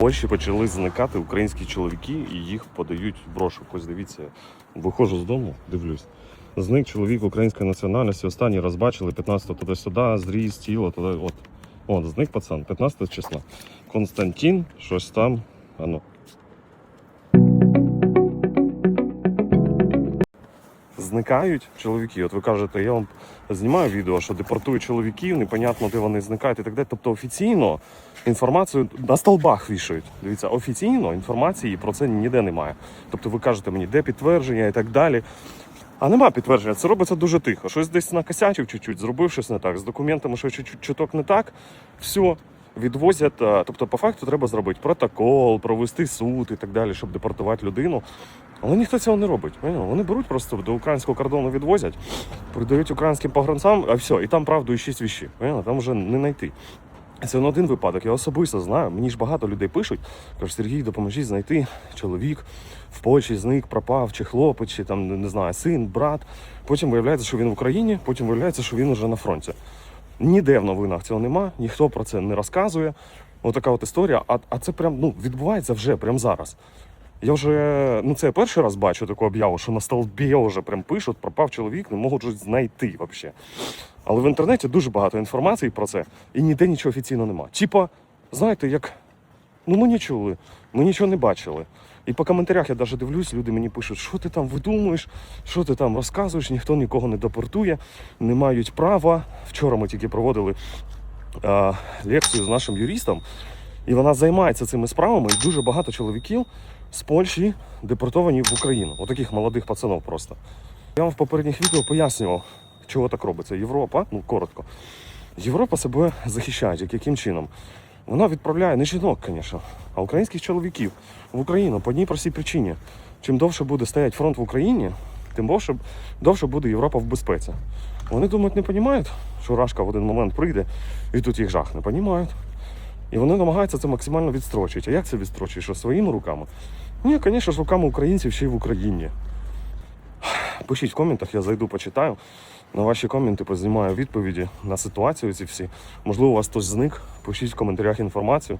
Польщі почали зникати українські чоловіки і їх подають в розшук. Ось дивіться, виходжу з дому, дивлюсь. Зник чоловік української національності. Останній раз бачили 15-го туди-сюди, зріз, тіло, туди. От. От, зник пацан, 15 числа. Константин, щось там. Ану. Зникають чоловіки. От ви кажете, я вам знімаю відео, що депортують чоловіків, непонятно, де вони зникають і так далі. Тобто офіційно інформацію на столбах вішають. Дивіться, офіційно інформації про це ніде немає. Тобто ви кажете мені, де підтвердження і так далі. А нема підтвердження, це робиться дуже тихо. Щось десь накосячив чуть-чуть, зробив щось не так, з документами щось чуть-чуть чуток не так. Все, відвозять. Тобто, по факту треба зробити протокол, провести суд і так далі, щоб депортувати людину. Але ніхто цього не робить. Вони беруть просто до українського кордону відвозять, передають українським погранцям, а все, і там правду і шість віщі. Там вже не знайти. Це не один випадок. Я особисто знаю. Мені ж багато людей пишуть. Кажуть, Сергій, допоможіть знайти чоловік в Польщі зник, пропав, чи хлопець, чи там не знаю, син, брат. Потім виявляється, що він в Україні, потім виявляється, що він уже на фронті. Ніде в новинах цього нема, ніхто про це не розказує. Отака от історія. А, а це прям ну, відбувається вже прямо зараз. Я вже ну це я перший раз бачу таку об'яву, що на столбі вже прям пишуть, пропав чоловік, не можуть знайти взагалі. Але в інтернеті дуже багато інформації про це, і ніде нічого офіційно нема. Типа, знаєте, як ну ми не чули, ми нічого не бачили. І по коментарях я навіть дивлюсь, люди мені пишуть, що ти там видумуєш, що ти там розказуєш, ніхто нікого не депортує, не мають права. Вчора ми тільки проводили е, лекцію з нашим юристом, і вона займається цими справами. І дуже багато чоловіків з Польщі депортовані в Україну. Отаких молодих пацанов просто. Я вам в попередніх відео пояснював, чого так робиться. Європа, ну коротко. Європа себе захищає, яким чином? Вона відправляє не жінок, звісно, а українських чоловіків в Україну по одній простій причині. Чим довше буде стояти фронт в Україні, тим довше, довше буде Європа в безпеці. Вони думають, не розуміють, що Рашка в один момент прийде і тут їх жахне. Понімають. І вони намагаються це максимально відстрочити. А як це відстрочити? Що своїми руками? Ні, звісно ж, руками українців ще й в Україні. Пишіть в коментах, я зайду, почитаю. На ваші коменти познімаю відповіді на ситуацію ці всі. Можливо, у вас хтось зник. Пишіть в коментарях інформацію.